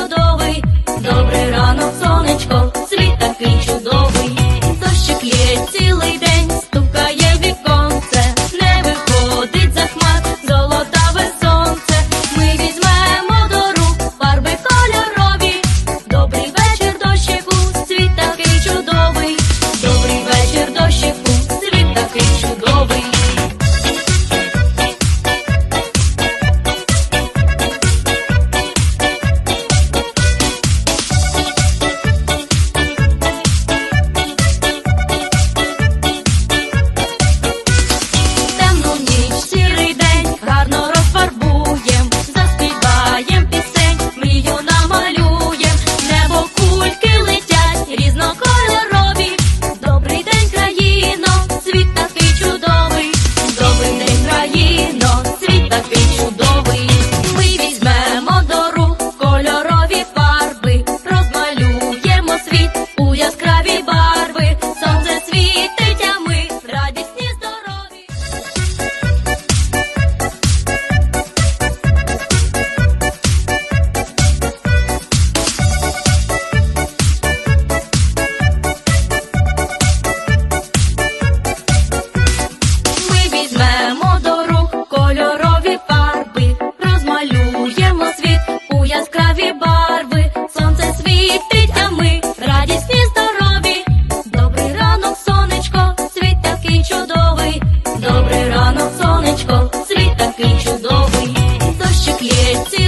чудовий, добрий ранок. cliente.